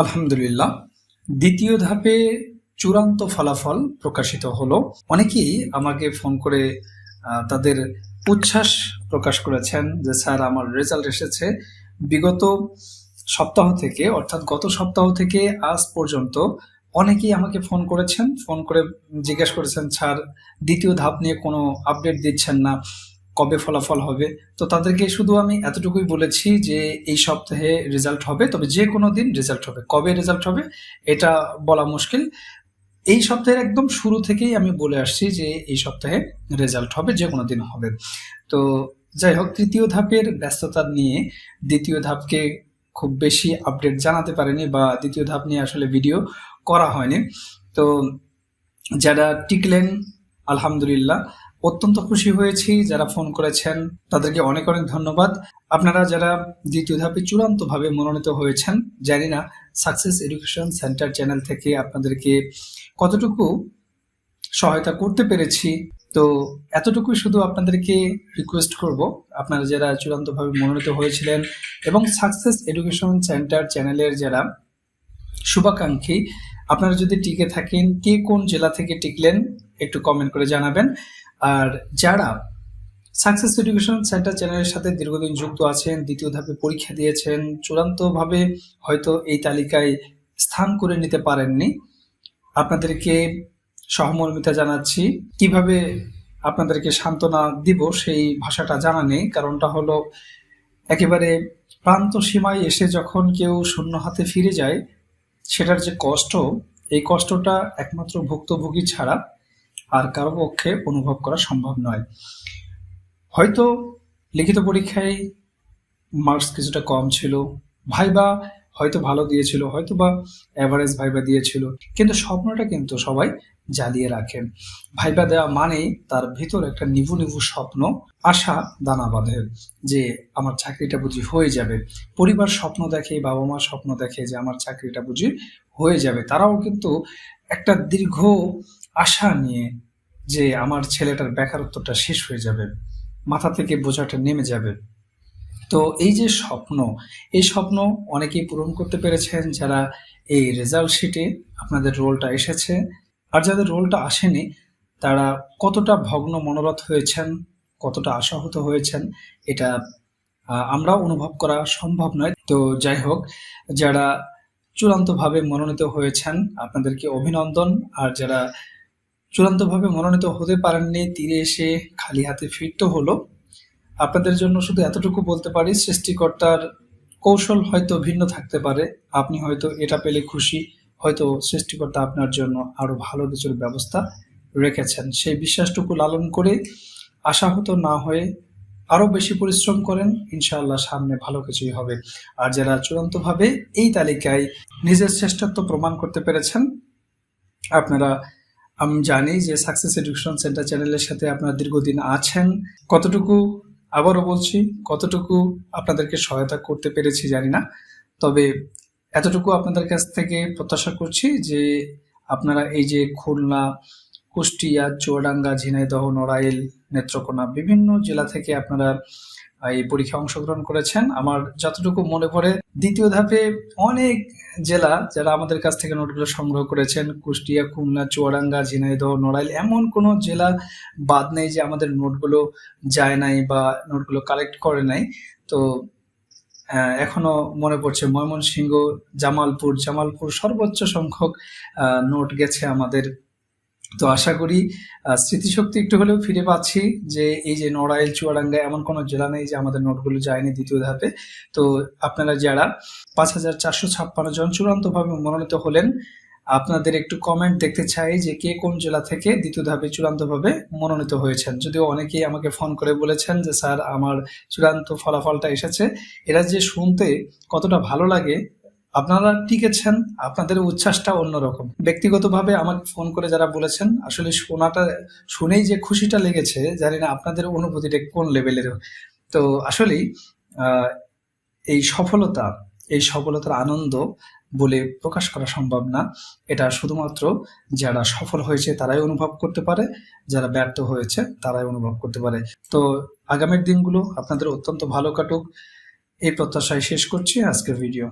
আলহামদুলিল্লাহ, দ্বিতীয় ধাপে চূড়ান্ত ফলাফল প্রকাশিত হলো। অনেকেই আমাকে ফোন করে তাদের উচ্ছ্বাস প্রকাশ করেছেন যে, স্যার, আমার রেজাল্ট এসেছে। বিগত সপ্তাহ থেকে, অর্থাৎ গত সপ্তাহ থেকে আজ পর্যন্ত অনেকেই আমাকে ফোন করেছেন। ফোন করে জিজ্ঞেস করেছেন, স্যার, দ্বিতীয় ধাপ নিয়ে কোনো আপডেট দিচ্ছেন না। কবে ফলাফল হবে? তো তাদেরকে শুধু আমি এতটুকুই বলেছি যে এই সপ্তাহে রেজাল্ট হবে, তবে যে কোনো দিন রেজাল্ট হবে। কবে রেজাল্ট হবে, এটা বলা মুশকিল। এই সপ্তাহের একদম শুরু থেকেই আমি বলে আসছি যে এই সপ্তাহে রেজাল্ট হবে, যে কোনো দিন হবে। তো যাই হোক, তৃতীয় ধাপের ব্যস্ততা নিয়ে দ্বিতীয় ধাপকে খুব বেশি আপডেট জানাতে পারেনি বা দ্বিতীয় ধাপ নিয়ে আসলে ভিডিও করা হয়নি। তো যারা টিকলেন, আলহামদুলিল্লাহ অত্যন্ত খুশি হয়েছি যারা ফোন করেছেন। তাদেরকে অনেক অনেক ধন্যবাদ। আপনারা যারা দ্বিতীয় ধাপে চূড়ান্তভাবে মনোনীত হয়েছেন, জানি না সাকসেস এডুকেশন সেন্টার চ্যানেল থেকে আপনাদেরকে কতটুকু সহায়তা করতে পেরেছি, তো এতটুকুই শুধু আপনাদেরকে রিকোয়েস্ট করব। আপনারা যারা চূড়ান্তভাবে মনোনীত হয়েছিলেন এবং সাকসেস এডুকেশন সেন্টার চ্যানেলের যারা শুভাকাঙ্ক্ষী, আপনারা যদি টিকে থাকেন, কে কোন জেলা থেকে টিকলেন, একটু কমেন্ট করে জানাবেন। আর যারা সাকসেস এডুকেশন সেন্টার চ্যানেলের সাথে দীর্ঘদিন যুক্ত আছেন, দ্বিতীয় ধাপে পরীক্ষা দিয়েছেন, চূড়ান্তভাবে হয়তো এই তালিকায় স্থান করে নিতে পারেননি, আপনাদেরকে সহমর্মিতা জানাচ্ছি। কীভাবে আপনাদেরকে সান্ত্বনা দিব সেই ভাষাটা জানা নেই, কারণটা হলো একেবারে প্রান্ত সীমায় এসে যখন কেউ শূন্য হাতে ফিরে যায়, সেটার যে কষ্ট, এই কষ্টটা একমাত্র ভুক্তভোগী ছাড়া আর কারও পক্ষে অনুভব করা সম্ভব নয়। হয়তো লিখিত পরীক্ষায় মার্কস কিছুটা কম ছিল, ভাইবা হয়তো ভালো দিয়েছিল হয়তো বা অ্যাভারেজ ভাইবা দিয়েছিল, কিন্তু স্বপ্নটা কিন্তু সবাই জ্বালিয়ে রাখেন ভাইবা দেওয়া মানেই তার ভিতর একটা নিভু নিভু স্বপ্ন, আশা দানা বাঁধে যে আমার চাকরিটা বুঝি হয়ে যাবে। পরিবার স্বপ্ন দেখে বাবা মা স্বপ্ন দেখে যে আমার চাকরিটা বুঝি হয়ে যাবে। তারাও কিন্তু একটা দীর্ঘ আশা নিয়ে যে আমার ছেলেটার বেকারত্বটা শেষ হয়ে যাবে, মাথা থেকে বোঝাটা নেমে যাবে। তো এই যে স্বপ্ন, এই স্বপ্ন অনেকেই পূরণ করতে পেরেছেন যারা এই রেজাল্ট শিটে আপনাদের রোলটা এসেছে। আর যাদের রোলটা আসেনি, তারা কতটা ভগ্ন মনোরথ হয়েছেন, কতটা আশাহত হয়েছেন, এটা আমরা অনুভব করা সম্ভব নয়। তো যাই হোক, যারা চূড়ান্তভাবে মনোনীত হয়েছেন, আপনাদেরকে অভিনন্দন। আর যারা চূড়ান্তভাবে মনোনীত হতে পারেননি, তীরে এসে খালি হাতে ফিরতে হলো। আপনাদের জন্য শুধু এতটুকু বলতে পারি, সৃষ্টিকর্তার কৌশল হয়তো ভিন্ন থাকতে পারে। আপনি হয়তো এটা পেলে খুশি, হয়তো সৃষ্টিকর্তা আপনার জন্য আরও ভালো কিছুর ব্যবস্থা রেখেছেন। সেই বিশ্বাসটুকু লালন করে আশাহত না হয়ে আরও বেশি পরিশ্রম করেন, ইনশাআল্লাহ সামনে ভালো কিছুই হবে। আর যারা চূড়ান্তভাবে এই তালিকায় নিজের শ্রেষ্ঠত্ব প্রমাণ করতে পেরেছেন, আপনারা, আমি জানি যে সাকসেস এডুকেশন সেন্টার চ্যানেলের সাথে আপনারা দীর্ঘদিন আছেন। কতটুকু, আবারও বলছি, কতটুকু আপনাদেরকে সহায়তা করতে পেরেছি জানি না। তবে এতটুকু আপনাদের কাছ থেকে প্রত্যাশা করছি যে আপনারা এই যে খুলনা কুষ্টিয়া, চুয়াডাঙ্গা, ঝিনাইদহ, নড়াইল, নেত্রকোনা বিভিন্ন জেলা থেকে আপনারা এই পরীক্ষায় অংশগ্রহণ করেছেন। আমার যতটুকু মনে পড়ে, দ্বিতীয় ধাপে অনেক জেলা যারা আমাদের কাছ থেকে নোটগুলো সংগ্রহ করেছেন, কুষ্টিয়া, খুলনা, চুয়াডাঙ্গা, ঝিনাইদহ, নড়াইল, এমন কোনো জেলা বাদ নেই যে আমাদের নোটগুলো যায় নাই বা নোটগুলো কালেক্ট করে নাই। তো এখনও মনে পড়ছে ময়মনসিংহ, জামালপুর জামালপুর সর্বোচ্চ সংখ্যক নোট গেছে আমাদের তো আশা করি স্মৃতিশক্তি একটু হলেও ফিরে পাচ্ছি যে এই যে নড়াইল চুয়াডাঙ্গা এমন কোনো জেলা নেই যে আমাদের নোটগুলো যায়নি দ্বিতীয় ধাপে। তো আপনারা যারা পাঁচ হাজার চারশো ছাপ্পান্ন জন চূড়ান্তভাবে মনোনীত হলেন, আপনাদের একটু কমেন্ট দেখতে চাই যে কে কোন জেলা থেকে দ্বিতীয় ধাপে চূড়ান্তভাবে মনোনীত হয়েছেন। যদিও অনেকেই আমাকে ফোন করে বলেছেন যে, স্যার, আমার চূড়ান্ত ফলাফলটা এসেছে। এরা যে শুনতে কতটা ভালো লাগে আপনারা টিকেছেন আপনাদের উচ্ছ্বাসটা অন্যরকম। ব্যক্তিগতভাবে আমাকে ফোন করে যারা বলেছেন, আসলে শোনাটা, শুনেই যে খুশিটা লেগেছে, জানি না আপনাদের অনুভূতিটা কোন লেভেলের। তো আসলেই এই সফলতা, এই সফলতার আনন্দ বলে প্রকাশ করা সম্ভব না। এটা শুধুমাত্র যারা সফল হয়েছে তারাই অনুভব করতে পারে, যারা ব্যর্থ হয়েছে তারাই অনুভব করতে পারে। তো আগামীর দিনগুলো আপনাদের অত্যন্ত ভালো কাটুক। এই প্রত্যাশায় শেষ করছি আজকের ভিডিও।